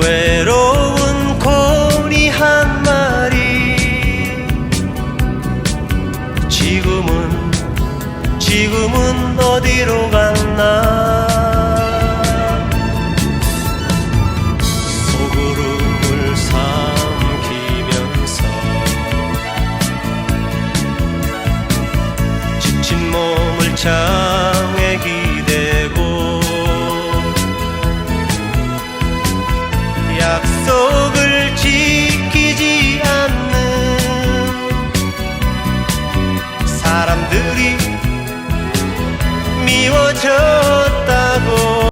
외로운 고리 한 마리. 지금은 지금은 어디로 갔나? 소구름을 삼키면서 지친 몸을 찾 날들이 미워져.